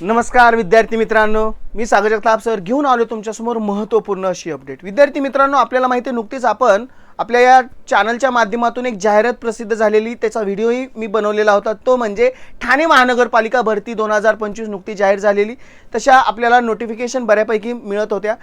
नमस्कार विद्यार्थी मित्रांनो. मी सागर जगताप सर घेऊन आलो तुमच्यासमोर महत्त्वपूर्ण अशी अपडेट विद्यार्थी मित्रांनो आपल्याला माहिती आहे नुकतीच आपण आपल्या या चॅनलच्या माध्यमातून एक जाहिरात प्रसिद्ध झालेली. त्याचा व्हिडिओही मी बनवलेला होता. तो म्हणजे ठाणे महानगरपालिका भरती दोन हजार पंचवीस नुकती जाहीर झालेली. तशा आपल्याला नोटिफिकेशन बऱ्यापैकी मिळत होत्या.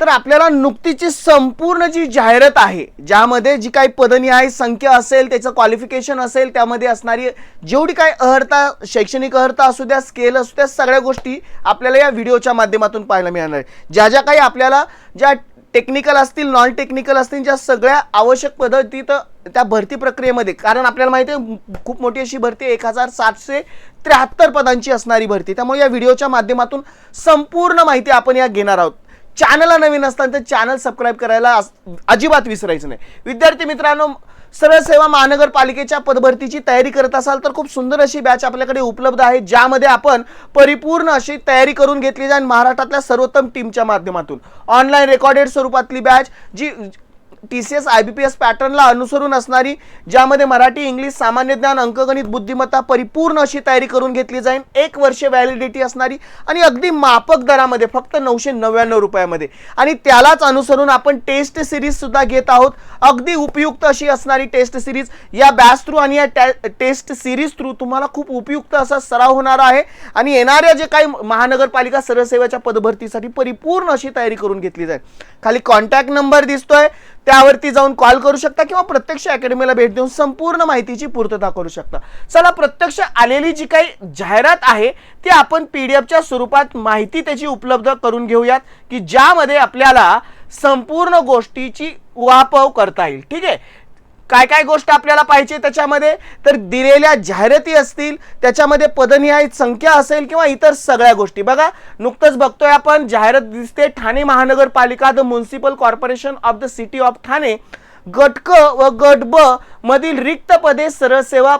तर आपल्याला नुकतीची संपूर्ण जी जाहिरात आहे ज्यामध्ये जी काही पदनिहाय संख्या असेल त्याचं क्वालिफिकेशन असेल त्यामध्ये असणारी जेवढी काही अहर्ता शैक्षणिक अहर्ता असू द्या स्केल असू द्या सगळ्या गोष्टी आपल्याला या व्हिडिओच्या माध्यमातून पाहायला मिळणार आहे ज्या ज्या काही आपल्याला ज्या टेक्निकल असतील नॉन टेक्निकल असतील ज्या सगळ्या आवश्यक पद्धती तर त्या भरती प्रक्रियेमध्ये कारण आपल्याला माहिती आहे खूप मोठी अशी भरती एक हजार सातशे त्र्याहत्तर पदांची असणारी भरती. त्यामुळे या व्हिडिओच्या माध्यमातून संपूर्ण माहिती आपण या घेणार आहोत. चॅनलला नवीन असताना तर चॅनल सबस्क्राईब करायला अस- अजिबात विसरायचं नाही. विद्यार्थी मित्रांनो सरळ सेवा महानगरपालिकेच्या पदभरतीची तयारी करत असाल तर खूप सुंदर अशी बॅच आपल्याकडे उपलब्ध आहे ज्यामध्ये आपण परिपूर्ण अशी तयारी करून घेतली जाईल महाराष्ट्रातल्या सर्वोत्तम टीमच्या माध्यमातून. ऑनलाईन रेकॉर्डेड स्वरूपातली batch G T C S I B P S पॅटर्नला अनुसरून असणारी ज्यामध्ये मराठी इंग्लिश सामान्य ज्ञान अंकगणित बुद्धिमत्ता परिपूर्ण अशी तयारी करून घेतली जाईल. एक वर्ष व्हॅलिडिटी असणारी आणि अगदी मापक दरामध्ये फक्त नऊशे नव्याण्णव रुपयामध्ये. आणि त्यालाच अनुसरून आपण टेस्ट सिरीज सुद्धा घेत आहोत. अगदी उपयुक्त अशी असणारी टेस्ट सिरीज. या बॅच थ्रू आणि या टेस्ट सिरीज थ्रू तुम्हाला खूप उपयुक्त असा सराव होणार आहे. आणि येणाऱ्या जे काही महानगरपालिका सरसेवेच्या पदभरतीसाठी परिपूर्ण अशी तयारी करून घेतली जाईल. खाली कॉन्टॅक्ट नंबर दिसतोय. त्यावरती जाऊन कॉल करू शकता किंवा प्रत्यक्ष अकॅडमीला भेट देऊन संपूर्ण माहितीची पूर्तता करू शकता. चला प्रत्यक्ष आलेली जी काही जाहिरात आहे ती आपण पी डी एफच्या स्वरूपात माहिती त्याची उपलब्ध करून घेऊयात की ज्यामध्ये आपल्याला संपूर्ण गोष्टीची वापव करता येईल. ठीक आहे? काय काय गोष्ट आपल्याला पाहिजे त्याच्यामध्ये? तर दिलेल्या जाहिराती असतील त्याच्यामध्ये पदनिहाय संख्या असेल किंवा इतर सगळ्या गोष्टी. बघा नुकतंच बघतोय आपण जाहिरात दिसते ठाणे महानगरपालिका the municipal corporation of the city of Thane गट क व गट ब मधील रिक्त पदे सरळ सेवा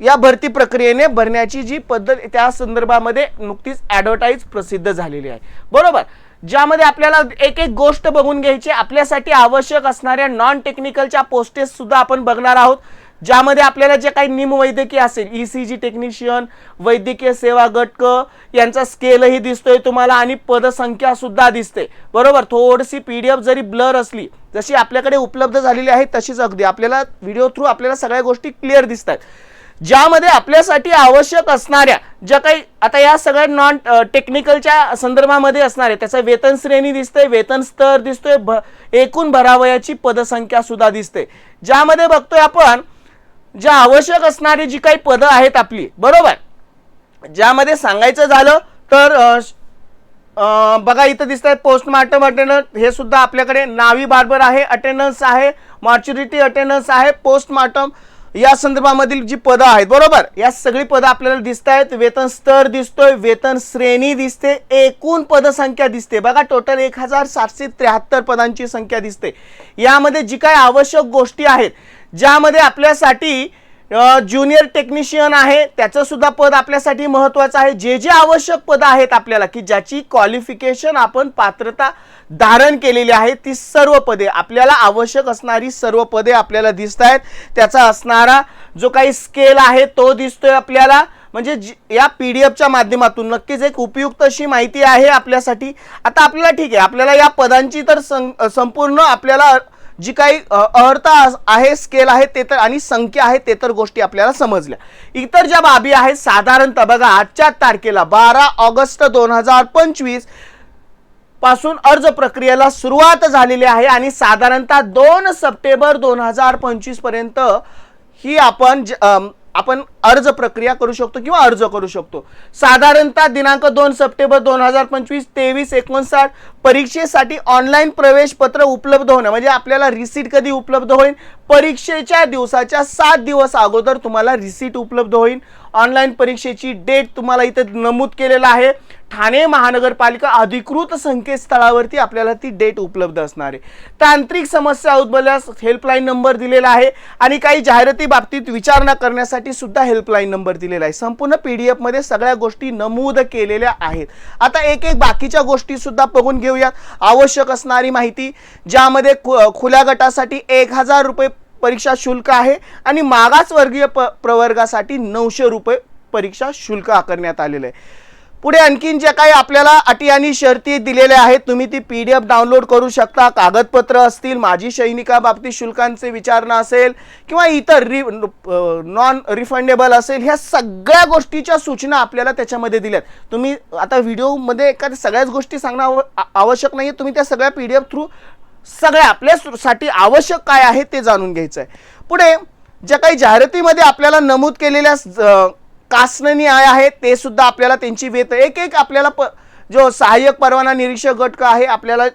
या भरती प्रक्रियेने भरण्याची जी पद्धत त्या संदर्भामध्ये नुकतीच ॲडव्हर्टाईज प्रसिद्ध झालेली आहे. बरोबर? ज्यामध्ये आपल्याला एक एक गोष्ट बघून घ्यायची आपल्यासाठी आवश्यक असणाऱ्या नॉन टेक्निकलच्या पोस्टेस सुद्धा आपण बघणार आहोत. ज्यामध्ये आपल्याला जे काही निमवैद्यकीय असेल ई सी जी टेक्निशियन वैद्यकीय सेवा गटक यांचा स्केलही दिसतोय तुम्हाला आणि पदसंख्या सुद्धा दिसते. बरोबर? थोडीशी पी डी एफ जरी ब्लर असली जशी आपल्याकडे उपलब्ध झालेली आहे तशीच अगदी. आपल्याला व्हिडिओ थ्रू आपल्याला सगळ्या गोष्टी क्लिअर दिसतात ज्यामध्ये आपल्यासाठी आवश्यक असणाऱ्या ज्या काही आता या सगळ्या नॉन टेक्निकलच्या संदर्भामध्ये असणारे त्याचा त्याचं वेतन श्रेणी दिसते वेतन स्तर दिसतोय भ एकूण भरावयाची पदसंख्या सुद्धा दिसते. ज्यामध्ये बघतोय आपण ज्या आवश्यक असणारी जी काही पदं आहेत आपली बरोबर? ज्यामध्ये सांगायचं झालं तर बघा इथं दिसत आहे पोस्टमार्टम अटेंडन्स हे सुद्धा आपल्याकडे नावी बार्बर आहे अटेंडन्स आहे मॉर्च्युरिटी अटेंडन्स आहे पोस्टमार्टम या संदर्भामधील जी पदं आहेत बरोबर? या सगळी पदं आपल्याला दिसत आहेत. वेतन स्तर दिसतोय वेतन श्रेणी दिसते एकूण पदसंख्या दिसते. बघा टोटल एक हजार सातशे त्र्याहत्तर पदांची संख्या दिसते. यामध्ये जी काय आवश्यक गोष्टी आहेत ज्यामध्ये आपल्यासाठी ज्युनियर टेक्निशियन आहे त्याचं सुद्धा पद आपल्यासाठी महत्वाचं आहे. जे जे आवश्यक पदं आहेत आपल्याला की ज्याची क्वालिफिकेशन आपण पात्रता धारण केलेली आहे ती सर्व पदे. आपल्याला आवश्यक असणारी सर्व पदे आपल्याला दिसत आहेत. त्याचा असणारा जो काही स्केल आहे तो दिसतोय आपल्याला. म्हणजे जी- या पी डी एफच्या माध्यमातून नक्कीच एक उपयुक्त अशी माहिती आहे आपल्यासाठी. आता आपल्याला ठीक आहे आपल्याला या पदांची तर सं- संपूर्ण आपल्याला जी काही अर्हता आहे स्केल आहे ते तर आणि संख्या आहे ते तर गोष्टी आपल्याला समजल्या. इतर ज्या बाबी आहेत साधारणतः बघा आजच्या तारखेला बारा ऑगस्ट दोन हजार पंचवीसपासून अर्ज प्रक्रियेला सुरुवात झालेली आहे आणि साधारणतः दोन सप्टेंबर दोन हजार पंचवीसपर्यंत ही आपण ज- आपण अर्ज प्रक्रिया करू शकतो किंवा अर्ज करू शकतो. साधारणतः दिनांक दोन सप्टेंबर दोन हजार पंचवीस तेवीस एकोणसाठ परीक्षेसाठी ऑनलाईन प्रवेश पत्र उपलब्ध होणं म्हणजे आपल्याला रिसीट कधी उपलब्ध होईल? परीक्षेच्या दिवसाच्या सात दिवस अगोदर तुम्हाला रिसीट उपलब्ध होईल. ऑनलाईन परीक्षेची डेट तुम्हाला इथे नमूद केलेला आहे. ठाणे महानगरपालिका अधिकृत संकेतस्थळावरती आपल्याला ती डेट उपलब्ध असणार आहे. तांत्रिक समस्या उद्भवल्यास हेल्पलाईन नंबर दिलेला आहे आणि काही जाहिराती बाबतीत विचारणा करण्यासाठी सुद्धा हेल्पलाईन नंबर दिलेला आहे. संपूर्ण पी डी एफमध्ये सगळ्या गोष्टी नमूद केलेल्या आहेत. आता एक एक बाकीच्या गोष्टी सुद्धा बघून घेऊयात. आवश्यक असणारी माहिती ज्यामध्ये खुल्या गटासाठी एक हजार रुपये परीक्षा शुल्क आहे आणि मागासवर्गीय प प्रवर्गासाठी नऊशे रुपये परीक्षा शुल्क आकारण्यात आलेलं आहे. पुढे आणखीन ज्या काही आपल्याला अटी आणि शर्ती दिलेल्या आहेत तुम्ही ती पी डी एफ डाउनलोड करू शकता. कागदपत्र असतील माजी सैनिकाबाबतीत शुल्कांचे विचारणा असेल किंवा इतर रि नॉन रिफंडेबल असेल ह्या सगळ्या गोष्टीच्या सूचना आपल्याला त्याच्यामध्ये दिल्यात. तुम्ही आता व्हिडिओमध्ये एखाद्या सगळ्याच गोष्टी सांगणं आव आवश्यक नाही तुम्ही त्या सगळ्या पी डी एफ थ्रू सगळ्या आपल्यासाठी आवश्यक काय आहे ते जाणून घ्यायचं आहे पुढे ज्या काही जाहिरातीमध्ये आपल्याला नमूद केलेल्या कासननी न्याय आहे ते सुद्धा आपल्याला त्यांची वेत एक एक आपल्याला प जो सहाय्यक परवाना निरीक्षक गट आहे आपल्याला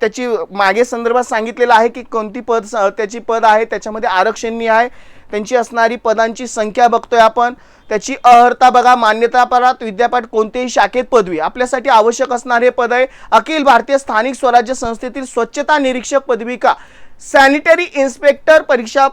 त्याची मागे संदर्भात सांगितलेलं आहे की कोणती पद स- त्याची पद आहे त्याच्यामध्ये आरक्षणीय आहे त्यांची असणारी पदांची संख्या बघतोय आपण. त्याची अहर्ता बघा मान्यतापरात विद्यापीठ कोणत्याही शाखेत पदवी आपल्यासाठी आवश्यक असणारे पद आहे अखिल भारतीय स्थानिक स्वराज्य संस्थेतील स्वच्छता निरीक्षक पदविका. सॅनिटरी इन्स्पेक्टर परीक्षा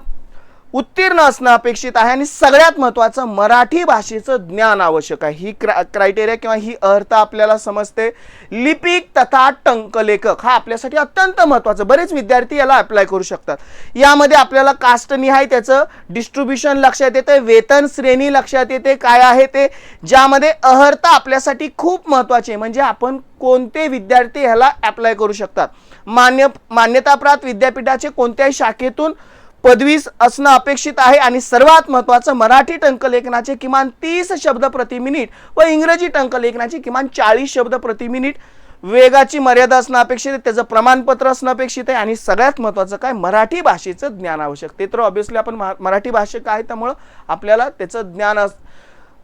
उत्तीर्ण असणं अपेक्षित आहे आणि सगळ्यात महत्त्वाचं मराठी भाषेचं ज्ञान आवश्यक आहे. ही क्रा क्रायटेरिया किंवा ही अर्थ आपल्याला समजते. लिपिक तथा टंकलेखक हा आपल्यासाठी अत्यंत महत्त्वाचं बरेच विद्यार्थी याला अप्लाय करू शकतात. यामध्ये आपल्याला कास्टनिहाय त्याचं डिस्ट्रीब्युशन लक्षात येते वेतन श्रेणी लक्षात येते काय आहे ते ज्यामध्ये अहर्ता आपल्यासाठी खूप महत्त्वाची आहे म्हणजे आपण कोणते विद्यार्थी ह्याला अप्लाय करू शकतात. मान्य मान्यताप्राप्त विद्यापीठाचे कोणत्याही शाखेतून पदवी असणं अपेक्षित आहे आणि सर्वात महत्त्वाचं मराठी टंकलेखनाचे किमान तीस शब्द प्रति मिनिट व इंग्रजी टंकलेखनाचे किमान चाळीस शब्द प्रति मिनिट वेगाची मर्यादा असणं अपेक्षित आहे त्याचं प्रमाणपत्र असणं अपेक्षित आहे आणि सगळ्यात महत्त्वाचं काय मराठी भाषेचं ज्ञान आवश्यक. ते तर ऑब्विसली आपण मराठी भाषिक आहे त्यामुळं आपल्याला त्याचं ज्ञान अस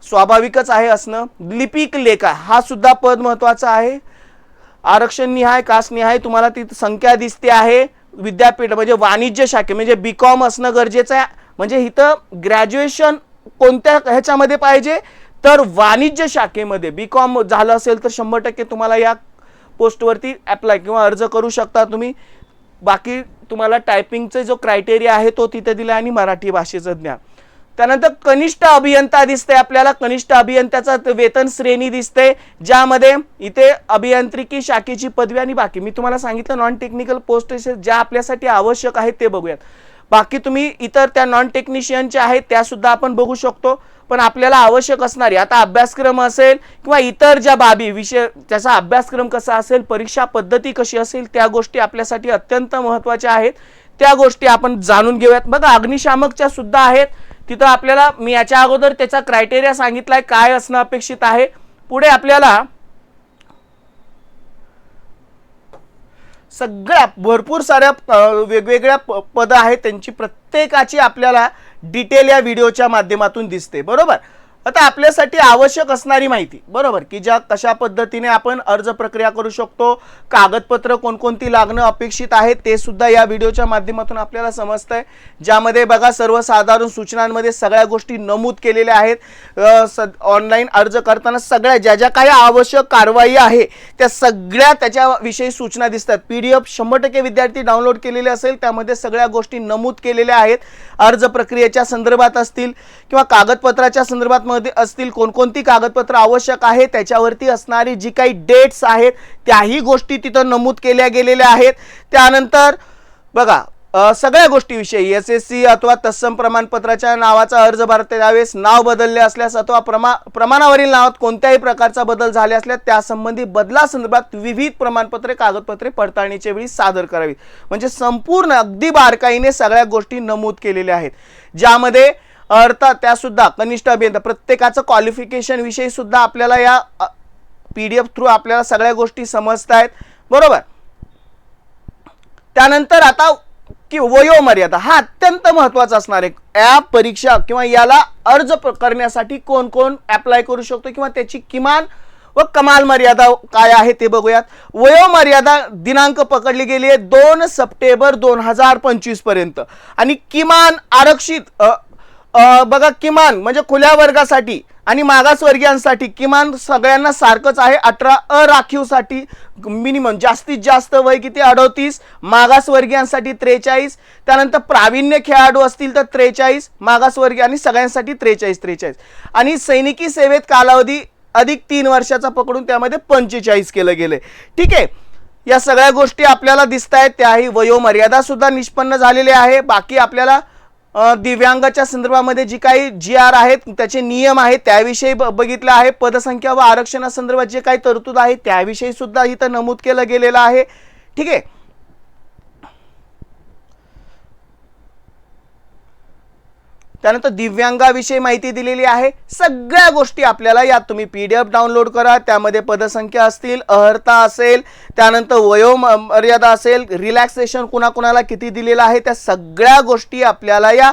स्वाभाविकच आहे असणं. लिपिक लेखा हा सुद्धा पद महत्त्वाचा आहे. आरक्षण निहाय कास्ट निहाय तुम्हाला ती संख्या दिसते आहे. विद्यापीठ म्हणजे वाणिज्य शाखे म्हणजे बी कॉम असणं गरजेचं आहे. म्हणजे इथं ग्रॅज्युएशन कोणत्या ह्याच्यामध्ये पाहिजे? तर वाणिज्य शाखेमध्ये बी कॉम झालं असेल तर शंभर टक्के तुम्हाला या पोस्टवरती ॲप्लाय किंवा अर्ज करू शकता तुम्ही. बाकी तुम्हाला टायपिंगचा जो क्रायटेरिया आहे तो तिथे दिला आणि मराठी भाषेचं ज्ञान. त्यानंतर कनिष्ठ अभियंता दिसते आपल्याला. कनिष्ठ अभियंत्याचा वेतन श्रेणी दिसते ज्यामध्ये इथे अभियांत्रिकी शाखेची पदवी आणि बाकी. मी तुम्हाला सांगितलं नॉन टेक्निकल पोस्ट ज्या आपल्यासाठी आवश्यक आहेत ते बघूयात. बाकी तुम्ही इतर त्या नॉन टेक्निशियनच्या आहेत त्या सुद्धा आपण बघू शकतो. पण आपल्याला आवश्यक असणारी आता अभ्यासक्रम असेल किंवा इतर ज्या बाबी विषय त्याचा अभ्यासक्रम कसा असेल परीक्षा पद्धती कशी असेल त्या गोष्टी आपल्यासाठी अत्यंत महत्त्वाच्या आहेत. त्या गोष्टी आपण जाणून घेऊयात. बघा अग्निशामकच्या सुद्धा आहेत. तिथं आपल्याला मी याच्या अगोदर त्याचा क्रायटेरिया सांगितलाय काय असणं अपेक्षित आहे. पुढे आपल्याला सगळ्या भरपूर साऱ्या वेगवेगळ्या प- पदं आहेत त्यांची प्रत्येकाची आपल्याला डिटेल या व्हिडिओच्या माध्यमातून दिसते. बरोबर? आता आपल्यासाठी आवश्यक असणारी माहिती. बरोबर की ज्या कशा पद्धतीने आपण अर्ज प्रक्रिया करू शकतो कागदपत्र कोणकोणती लागणं अपेक्षित आहे ते सुद्धा या व्हिडिओच्या माध्यमातून आपल्याला समजतंय. ज्यामध्ये बघा सर्वसाधारण सूचनांमध्ये सगळ्या गोष्टी नमूद केलेल्या आहेत. ऑनलाईन अर्ज करताना सगळ्या ज्या ज्या काही आवश्यक कारवाई आहे त्या सगळ्या त्याच्याविषयी सूचना दिसतात. पी डी एफ शंभर टक्के विद्यार्थी डाउनलोड केलेले असेल त्यामध्ये सगळ्या गोष्टी नमूद केलेल्या आहेत. अर्ज प्रक्रियेच्या संदर्भात असतील किंवा कागदपत्राच्या संदर्भात मध्ये असतील कोणकोणती कागदपत्र आवश्यक आहे त्याच्यावरती असणारी जी काही डेट्स आहेत त्याही गोष्टी तिथं नमूद केल्या गेलेल्या आहेत. त्यानंतर बघा सगळ्या गोष्टीविषयी एस एस सी अथवा तत्सम प्रमाणपत्राच्या नावाचा अर्ज भरते यावेळेस नाव बदलले असल्यास अथवा प्रमा प्रमाणावरील नावात कोणत्याही प्रकारचा बदल झाले असल्यास त्यासंबंधी बदलासंदर्भात विविध प्रमाणपत्रे कागदपत्रे पडताळणीच्या वेळी सादर करावीत. म्हणजे संपूर्ण अगदी बारकाईने सगळ्या गोष्टी नमूद केलेल्या आहेत. ज्यामध्ये अर्थात त्या सुद्धा कनिष्ठ अभियंता प्रत्येकाचं क्वालिफिकेशन विषयी सुद्धा आपल्याला या पी डी एफ थ्रू आपल्याला सगळ्या गोष्टी समजत आहेत बरोबर? त्यानंतर आता की वयोमर्यादा हा अत्यंत महत्त्वाचा असणार आहे या परीक्षा किंवा याला अर्ज करण्यासाठी कोण कोण अप्लाय करू शकतो किंवा त्याची किमान व कमाल मर्यादा काय आहे ते बघूयात. वयोमर्यादा दिनांक पकडली गेली आहे दोन सप्टेंबर दोन हजार पंचवीसपर्यंत. आणि किमान आरक्षित बघा किमान म्हणजे खुल्या वर्गासाठी आणि मागासवर्गीयांसाठी किमान सगळ्यांना सारखंच आहे. अठरा अराखीवसाठी मिनिमम जास्तीत जास्त वय किती? अडोतीस. मागासवर्गीयांसाठी त्रेचाळीस. त्यानंतर प्रावीण्य खेळाडू असतील तर त्रेचाळीस. मागासवर्गीय आणि सगळ्यांसाठी त्रेचाळीस त्रेचाळीस. आणि सैनिकी सेवेत कालावधी अधिक तीन वर्षाचा पकडून त्यामध्ये पंचेचाळीस केलं गेलं ठीक आहे? या सगळ्या गोष्टी आपल्याला दिसत आहेत त्याही वयोमर्यादा सुद्धा निष्पन्न झालेल्या आहे. बाकी आपल्याला दिव्यांगाच्या संदर्भामध्ये जी काही जी आर आहेत त्याचे नियम आहेत त्याविषयी ब- बघितलं आहे. पदसंख्या व आरक्षणासंदर्भात जे काही तरतूद आहे त्याविषयी सुद्धा इथं नमूद केलं गेलेलं आहे. ठीक आहे. त्यानंतर दिव्यांगाविषयी माहिती दिलेली आहे. सगळ्या गोष्टी आपल्याला यात तुम्ही पी डी एफ डाउनलोड करा. त्यामध्ये पदसंख्या असतील अहर्ता असेल त्यानंतर वयोमर्यादा मर्यादा असेल रिलॅक्सेशन कुणाकुणाला किती दिलेलं आहे त्या सगळ्या गोष्टी आपल्याला या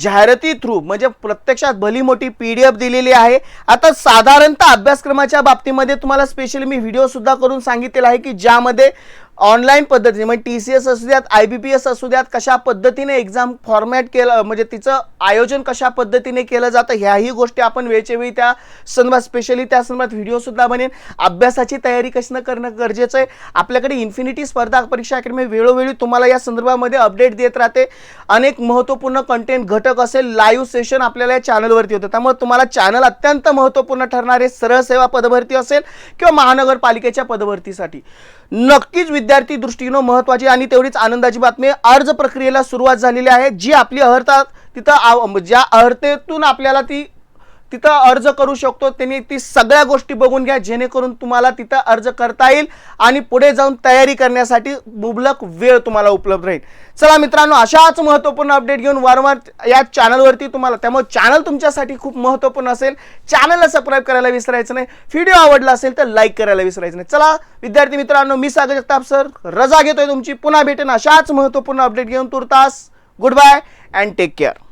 जाहिराती थ्रू म्हणजे प्रत्यक्षात भली मोठी पी डी एफ दिलेली आहे. आता साधारणतः अभ्यासक्रमाच्या बाबतीमध्ये तुम्हाला स्पेशली मी व्हिडिओसुद्धा करून सांगितलेला आहे की ज्यामध्ये ऑनलाईन पद्धतीने म्हणजे टी सी एस असू द्यात आय बी पी एस असू द्यात कशा पद्धतीने एक्झाम फॉर्मॅट केलं म्हणजे तिचं आयोजन कशा पद्धतीने केलं जातं ह्याही गोष्टी आपण वेळच्या वेळी त्या संदर्भात स्पेशली त्या संदर्भात व्हिडिओसुद्धा बनेन. अभ्यासाची तयारी कशा करणं गरजेचं आहे. आपल्याकडे इन्फिनिटी स्पर्धा परीक्षा अकॅडमी वेळोवेळी तुम्हाला या संदर्भामध्ये अपडेट देत राहते. अनेक महत्त्वपूर्ण कंटेंट घटक असेल लाईव्ह सेशन आपल्याला या चॅनलवरती होतं. त्यामुळे तुम्हाला चॅनल अत्यंत महत्त्वपूर्ण ठरणारे सरळ सेवा पदभरती असेल किंवा महानगरपालिकेच्या पदभरतीसाठी. नक्कीच विद्यार्थी दृष्टीनं महत्त्वाची आणि तेवढीच आनंदाची बातमी अर्ज प्रक्रियेला सुरुवात झालेली आहे. जी आपली अर्हता तिथं आव- ज्या अर्हतेतून आपल्याला ती तिथं अर्ज करू शकतो. त्यांनी ती सगळ्या गोष्टी बघून घ्या. जेणेकरून तुम्हाला तिथं अर्ज करता येईल आणि पुढे जाऊन तयारी करण्यासाठी मुबलक वेळ तुम्हाला उपलब्ध राहील. चला मित्रांनो अशाच महत्त्वपूर्ण अपडेट घेऊन वारंवार या चॅनलवरती तुम्हाला त्यामुळे चॅनल तुमच्यासाठी खूप महत्त्वपूर्ण असेल. चॅनलला सबस्क्राईब करायला विसरायचं नाही. व्हिडिओ आवडला असेल तर लाईक करायला विसरायचं नाही. चला विद्यार्थी मित्रांनो मी सागर जगताप सर रजा घेतोय तुमची. पुन्हा भेटेन अशाच महत्त्वपूर्ण अपडेट घेऊन तुर्तास. Goodbye and take care